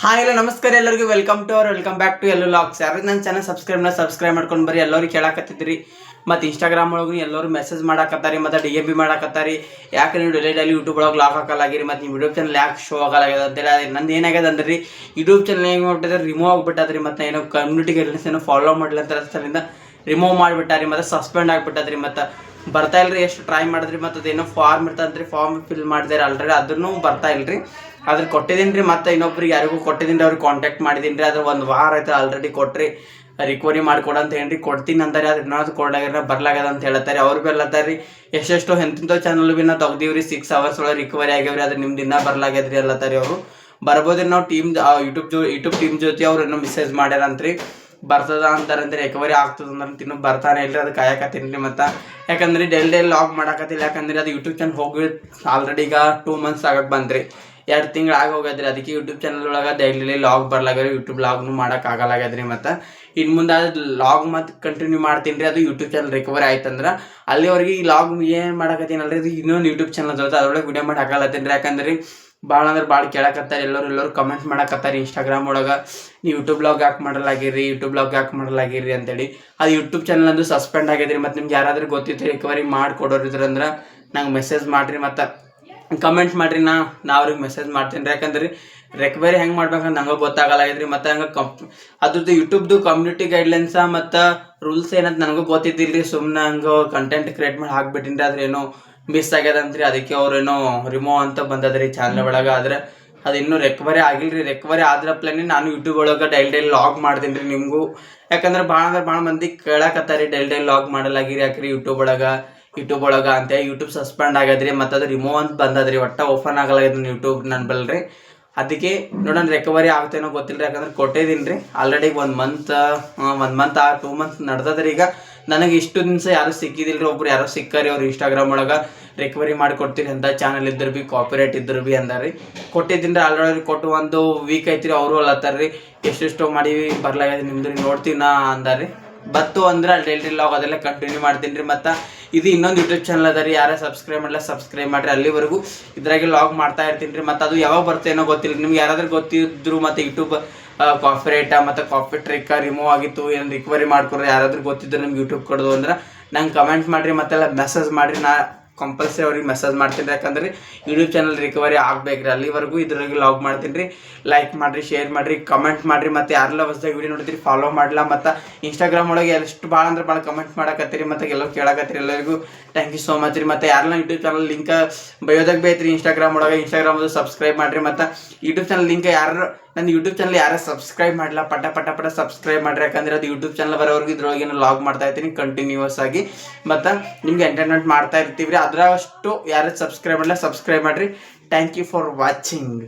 Hi ಎಲ್ಲ ನಮಸ್ಕಾರ ಎಲ್ಲರಿಗೂ. Welcome to our welcome back to ಎಲ್ಲೋ ಲಾಕ್ಸ್ ಯಾರು ನನ್ನ ಚಾನಲ್ ಸಬ್ಸ್ಕ್ರೈಬ್ನ ಸಬ್ಸ್ಕ್ರೈಬ್ ಮಾಡ್ಕೊಂಡು ಬರ್ರಿ. ಎಲ್ಲರೂ ಕೇಳಾಕತ್ತಿದ್ರಿ. ಮತ್ತು ಇನ್ಸ್ಟಾಗ್ರಾಮ್ ಒಳಗೂ ಎಲ್ಲರೂ ಮೆಸೇಜ್ ಮಾಡಾಕತ್ತಾರಿ, ಮತ್ತು ಡಿ ಎ ಬಿ ಮಾಡಾಕತ್ತಾರಿ. ಯಾಕೆ ನೀವು ಡೈಲಿ ಡೈಲಿ ಯೂಟ್ಯೂಬ್ ಒಳಗೆ ಲಾಕ್ ಹಾಕಲಾಗಿರಿ, ಮತ್ತು ನಿಮ್ಮ ಯೂಟ್ಯೂಬ್ ಚಾನಲ್ ಯಾಕೆ ಶೋ ಆಗಲಾಗ್ಯದ ಅಂತೇಳಿ ಅದು ನಂದು ಏನಾಗ್ಯದ ಅಂದ್ರೆ ಯೂಟ್ಯೂಬ್ ಚಾನಲ್ ಹೆಂಗೆ ಮಾಡ್ಬಿಟ್ಟಿದ್ರೆ ರಿಮೂವ್ ಆಗಿಬಿಟ್ಟಾದ್ರಿ, ಮತ್ತು ಏನೋ ಕಮ್ಯುನಿಟಿ ಗೈಡ್ಲೈನ್ಸ್ ಏನೋ ಫಾಲೋ ಮಾಡಲಿಲ್ಲ ಅಂತ ರಿಮೂವ್ ಮಾಡಿಬಿಟ್ಟಾರಿ, ಮತ್ತು ಸಸ್ಪೆಂಡ್ ಆಗಿಬಿಟ್ಟದ್ರಿ, ಮತ್ತು ಬರ್ತಾ ಇಲ್ರಿ, ಎಷ್ಟು ಟ್ರೈ ಮಾಡಿದ್ರಿ ಮತ್ತು ಅದೇನೋ ಫಾರ್ಮ್ ಇರ್ತಂತ್ರಿ ಫಾರ್ಮ್ ಫಿಲ್ ಮಾಡಿದಾರೆ ಆಲ್ರೆಡಿ ಅದನ್ನು ಬರ್ತಾ ಇಲ್ರಿ. ಅದ್ರ ಕೊಟ್ಟಿದ್ದೀನಿ ರೀ ಮತ್ತೆ ಇನ್ನೊಬ್ರಿಗೆ ಯಾರಿಗೂ ಕೊಟ್ಟಿದ್ದೀನಿ ಅವ್ರಿಗೆ ಕಾಂಟ್ಯಾಕ್ಟ್ ಮಾಡಿದ್ದೀನಿ ರೀ ಅದ್ರ ಒಂದು ವಾರ ಆಯ್ತು ಆಲ್ರೆಡಿ ಕೊಟ್ರಿ. ರಿಕವರಿ ಮಾಡಿಕೊಡ ಅಂತ ಹೇಳಿ ಕೊಡ್ತೀನಿ ಅಂತಾರೆ ಅದು ಇನ್ನೊಂದು ಕೊಡಲಾಗ್ಯಾರ ಬರ್ಲಾಗದ ಅಂತ ಹೇಳ್ತಾರೆ ಅವ್ರು ಭೀ ರೀ ಎಷ್ಟೆಷ್ಟೋ ಎಂತಿಂಥ ಚಾನಲ್ ಭೀ ನಾವು ತೆಗ್ದೀವ್ರಿ. ಸಿಕ್ಸ್ ಅವರ್ಸ್ ಒಳಗೆ ರಿಕವರಿ ಆಗ್ಯಾವ್ರಿ ಅದು ನಿಮ್ದು ಇನ್ನೂ ಬರ್ಲಾಗ್ಯದ್ರಿ ಅಲ್ಲತ್ತಾರಿ ಅವರು. ಬರ್ಬೋದ್ರಿ ನಾವು ಟೀಮ್ ಯೂಟ್ಯೂಬ್ ಜೊ ಯೂಟ್ಯೂಬ್ ಟೀಮ್ ಜೊತೆ ಅವ್ರು ಇನ್ನೂ ಮೆಸೇಜ್ ಮಾಡ್ಯಾರಂತ್ರಿ. ಬರ್ತದ ಅಂತಾರಂದ್ರೆ ರಿಕವರಿ ಆಗ್ತದ ಅಂದ್ರೆ ಇನ್ನೂ ಬರ್ತಾನೆ ಇಲ್ಲ ಅದು ಕಾಯಕತ್ತೀನಿ ಮತ್ತು. ಯಾಕಂದ್ರೆ ಡೈಲಿ ಡೈಲಿ ಲಾಗ್ ಮಾಡಾಕತ್ತಿಲ್ಲ, ಯಾಕಂದ್ರೆ ಅದು ಯೂಟ್ಯೂಬ್ ಚಾನಲ್ ಹೋಗಿ ಆಲ್ರೆಡಿ ಈಗ ಟೂ ಮಂತ್ಸ್ ಆಗಕ್ಕೆ ಬಂದ್ರಿ. ಎರಡು ತಿಂಗಳು ಆಗಿ ಅದಕ್ಕೆ ಯೂಟ್ಯೂಬ್ ಚಾನಲ್ ಒಳಗೆ ಡೈಲಿ ಲಾಗ್ ಬರ್ಲಾಗ್ರಿ ಯೂಟ್ಯೂಬ್ ಲಾಗ್ನು ಮಾಡೋಕ್ಕಾಗಲಾಗ್ಯದ್ರಿ ಮತ್ತು. ಇನ್ನು ಮುಂದೆ ಅದು ಲಾಗ್ ಮತ್ತು ಕಂಟಿನ್ಯೂ ಮಾಡ್ತೀನಿ ರೀ, ಅದು ಯೂಟ್ಯೂಬ್ ಚಾನಲ್ ರಿಕವರಿ ಆಯ್ತಂದ್ರೆ ಅಲ್ಲಿವರೆಗೆ ಈ ಲಾಗ್ ಏನು ಮಾಡಕತ್ತೀನಲ್ರಿ, ಇದು ಇನ್ನೊಂದು ಯೂಟ್ಯೂಬ್ ಚಾನಲ್ ಜೊತೆ ಅದ್ರೊಳಗೆ ವಿಡಿಯೋ ಮಾಡಿ ಹಾಕಲತ್ತೀನಿ ಯಾಕಂದ್ರೆ ಭಾಳ ಅಂದ್ರೆ ಭಾಳ ಕೇಳಕತ್ತಾರೆ, ಎಲ್ಲರೂ ಎಲ್ಲರೂ ಕಮೆಂಟ್ ಮಾಡಕತ್ತಾರೆ ಇನ್ಸ್ಟಾಗ್ರಾಮ್ ಒಳಗೆ. ನೀವು ಯೂಟ್ಯೂಬ್ ಬ್ಲಾಗ್ ಯಾಕೆ ಮಾಡಲಾಗಿರಿ ಯೂಟ್ಯೂಬ್ ಬ್ಲಾಗ್ ಯಾಕೆ ಮಾಡಲಾಗಿರಿ ಅಂತೇಳಿ. ಅದು ಯೂಟ್ಯೂಬ್ ಚಾನಲ್ ಅಂದು ಸಸ್ಪೆಂಡ್ ಆಗಿದ್ರಿ, ಮತ್ತು ನಿಮ್ಗೆ ಯಾರಾದರೂ ಗೊತ್ತಿತ್ತು ರಿಕವರಿ ಇದ್ರಂದ್ರೆ ನಂಗೆ ಮೆಸೇಜ್ ಮಾಡಿರಿ ಮತ್ತು ಕಮೆಂಟ್ ಮಾಡಿರಿ ನಾ ನಾ ಅವ್ರಿಗೆ ಮೆಸೇಜ್ ಮಾಡ್ತೀನಿ ಯಾಕಂದ್ರೆ ರಿಕವರಿ ಹೆಂಗೆ ಮಾಡ್ಬೇಕಂತ ನಂಗೆ ಗೊತ್ತಾಗಲಾಗಿದ್ರಿ ಮತ್ತು ಹಂಗೆ ಕಂಪ್ ಅದ್ರದ್ದು ಯೂಟ್ಯೂಬ್ದು ಕಮ್ಯುನಿಟಿ ಗೈಡ್ಲೈನ್ಸ ಮತ್ತು ರೂಲ್ಸ್ ಏನಂತ ನನಗೂ ಗೊತ್ತಿದ್ದಿಲ್ಲ ರೀ ಸುಮ್ಮನೆ ಹಂಗೆ ಕಂಟೆಂಟ್ ಕ್ರಿಯೇಟ್ ಮಾಡಿ ಹಾಕ್ಬಿಟ್ಟಿನಿ ರೀ ಅದ್ರ ಏನೋ ಮಿಸ್ ಆಗ್ಯದಂತ್ರಿ ಅದಕ್ಕೆ ಅವ್ರೇನೋ ರಿಮೂವ್ ಅಂತ ಬಂದದ್ರಿ ಚಾನಲ್ ಒಳಗೆ. ಆದ್ರೆ ಅದು ಇನ್ನೂ ರೆಕವರಿ ಆಗಿಲ್ರಿ. ರೆಕವರಿ ಆದ್ರ ಪ್ಲಾನೆ ನಾನು ಯೂಟ್ಯೂಬ್ ಒಳಗೆ ಡೈಲಿ ಡೈಲಿ ಲಾಗ್ ಮಾಡ್ತೀನಿ ರೀ ನಿಮಗೂ. ಯಾಕಂದ್ರೆ ಭಾಳ ಅಂದ್ರೆ ಭಾಳ ಮಂದಿ ಕೇಳಕತ್ತಾರಿ ಡೈಲಿ ಡೈಲಿ ಲಾಗ್ ಮಾಡಲಾಗಿರಿ ಯಾಕ್ರಿ ಯೂಟ್ಯೂಬ್ ಒಳಗೆ ಯೂಟ್ಯೂಬ್ ಒಳಗೆ ಅಂತ ಯೂಟ್ಯೂಬ್ ಸಸ್ಪೆಂಡ್ ಆಗದ್ರಿ ಮತ್ತು ಅದು ರಿಮೂವ್ ಅಂತ ಬಂದದ್ರಿ. ಒಟ್ಟ ಓಪನ್ ಆಗಲಾಗ್ಯದ ಯೂಟ್ಯೂಬ್ ನನ್ನ ಬಲ್ರಿ. ಅದಕ್ಕೆ ನೋಡೋಣ ರಿಕವರಿ ಆಗ್ತೇನೋ ಗೊತ್ತಿಲ್ಲ ಯಾಕಂದ್ರೆ ಕೊಟ್ಟಿದ್ದೀನಿ ರೀ ಆಲ್ರೆಡಿ ಒಂದು ಮಂತ್ ಒಂದು ಮಂತ್ ಆ ಟೂ ಮಂತ್ ನಡ್ದದ್ರಿ ಈಗ. ನನಗೆ ಇಷ್ಟು ದಿನ ಯಾರು ಸಿಕ್ಕಿದಿಲ್ಲ ರೀ ಒಬ್ರು ಯಾರೋ ಸಿಕ್ಕಾರಿ, ಅವ್ರು ಇನ್ಸ್ಟಾಗ್ರಾಮ್ ಒಳಗೆ ರಿಕವರಿ ಮಾಡಿಕೊಡ್ತೀರಿ ಅಂತ ಚಾನಲ್ ಇದ್ರು ಭೀ ಕಾಪಿರೇಟ್ ಇದ್ರು ಭೀ ಅಂದಾರಿ ಕೊಟ್ಟಿದ್ದೀನಿ ಆಲ್ರೆಡಿ ಕೊಟ್ಟು ಒಂದು ವೀಕ್ ಐತ್ರಿ, ಅವರು ಅಲ್ಲತ್ತಾರ್ರಿ ಎಷ್ಟೆಷ್ಟೋ ಮಾಡೀವಿ ಬರ್ಲಾಗ್ಯದ ನಿಮ್ದು ನೋಡ್ತೀನಿ ನಾ ಅಂದಾರಿ ಬತ್ತು ಅಂದ್ರೆ ಅಲ್ಲಿ ಡೈಲಿ ಲಾಗ್ ಅದೆಲ್ಲ ಕಂಟಿನ್ಯೂ ಮಾಡ್ತೀನಿ ರೀ ಮತ್ತು ಇದು ಇನ್ನೊಂದು ಯೂಟ್ಯೂಬ್ ಚಾನಲ್ ಅದ ರೀ, ಯಾರೇ ಸಬ್ಸ್ಕ್ರೈಬ್ ಮಾಡಲ್ಲ ಸಬ್ಸ್ಕ್ರೈಬ್ ಮಾಡ್ರಿ ಅಲ್ಲಿವರೆಗೂ. ಇದ್ರಾಗೆ ಲಾಗ್ ಮಾಡ್ತಾ ಇರ್ತೀನಿ ರೀ ಮತ್ತು ಅದು ಯಾವಾಗ ಬರ್ತೇನೋ ಗೊತ್ತಿಲ್ಲ. ನಿಮ್ಗೆ ಯಾರಾದ್ರೂ ಗೊತ್ತಿದ್ರು ಮತ್ತು ಯೂಟ್ಯೂಬ್ ಕಾಫಿ ರೇಟ ಮತ್ತು ಕಾಫಿ ಟ್ರಿಕ್ಕ ರಿಮೂವ್ ಆಗಿತ್ತು, ಏನು ರಿಕವರಿ ಮಾಡ್ಕೊಡ್ರಿ, ಯಾರಾದ್ರೂ ಗೊತ್ತಿದ್ರೆ ನಿಮ್ಗೆ ಯೂಟ್ಯೂಬ್ ಕೊಡೋದು ಅಂದ್ರೆ ನಂಗೆ ಕಮೆಂಟ್ ಮಾಡಿರಿ, ಮತ್ತೆಲ್ಲ ಮೆಸೇಜ್ ಮಾಡಿರಿ. ನಾ ಕಂಪಲ್ಸರಿ ಅವ್ರಿಗೆ ಮೆಸೇಜ್ ಮಾಡ್ತೀನಿ ಯಾಕಂದ್ರೆ ಯೂಟ್ಯೂಬ್ ಚಾನಲ್ ರಿಕವರಿ ಆಗ್ಬೇಕ್ರಿ. ಅಲ್ಲಿವರೆಗೂ ಇದ್ರಾಗ ಲಾಗ್ ಮಾಡ್ತೀನಿ. ರೀ ಲೈಕ್ ಮಾಡಿರಿ ಶೇರ್ ಮಾಡಿರಿ ಕಮೆಂಟ್ ಮಾಡಿರಿ. ಮತ್ತು ಯಾರೆಲ್ಲ ಹೊಸದಾಗ ವಿಡಿಯೋ ನೋಡ್ತೀರಿ ಫಾಲೋ ಮಾಡಲ. ಮತ್ತು ಇನ್ಸ್ಟಾಗ್ರಾಮ್ ಒಳಗೆ ಎಷ್ಟು ಭಾಳ ಅಂದ್ರೆ ಭಾಳ ಕಮೆಂಟ್ ಮಾಡಕತ್ತೀರಿ. ಮತ್ತು ಎಲ್ಲರೂ ಕೇಳಕತ್ತೀರಿ. ಎಲ್ಲರಿಗೂ ಥ್ಯಾಂಕ್ ಯು ಸೋ ಮಚ್ ರೀ. ಮತ್ತು ಯಾರೆಲ್ಲ ಯೂಟ್ಯೂಬ್ ಚಾನಲ್ ಲಿಂಕ್ ಬಯೋದಾಗ ಬೇತ್ರಿ ಇನ್ಸ್ಟಾಗ್ರಾಮ್ ಒಳಗೆ ಇನ್ಸ್ಟಾಗ್ರಾಮ್ ಸಬ್ಸ್ಕ್ರೈಬ್ ಮಾಡಿರಿ. ಮತ್ತು ಯೂಟ್ಯೂಬ್ ಚಾನಲ್ ಲಿಂಕ್ ಯಾರು, ನನ್ನ ಯೂಟ್ಯೂಬ್ ಚಾನಲ್ ಯಾರು ಸಬ್ಸ್ಕ್ರೈಬ್ ಮಾಡಲ್ಲ ಪಟ ಪಟ ಪಟ ಸಬ್ಸ್ಕ್ರೈಬ್ ಮಾಡ್ರಿ. ಯಾಕಂದ್ರೆ ಅದು ಯೂಟ್ಯೂಬ್ ಚಾನಲ್ ಬರೋವರೆಗೂ ಇದ್ರೊಳಗೆ ಲಾಗ್ ಮಾಡ್ತಾ ಇರ್ತೀನಿ ಕಂಟಿನ್ಯೂಸ್ ಆಗಿ. ಮತ್ತು ನಿಮ್ಗೆ ಎಂಟರ್ಟೈನ್ಮೆಂಟ್ ಮಾಡ್ತಾ ಇರ್ತೀವಿ ರೀ ಅದರಷ್ಟು ಯಾರು ಸಬ್ಸ್ಕ್ರೈಬ್ ಮಾಡಲ್ಲ ಸಬ್ಸ್ಕ್ರೈಬ್ ಮಾಡಿರಿ. Thank you for watching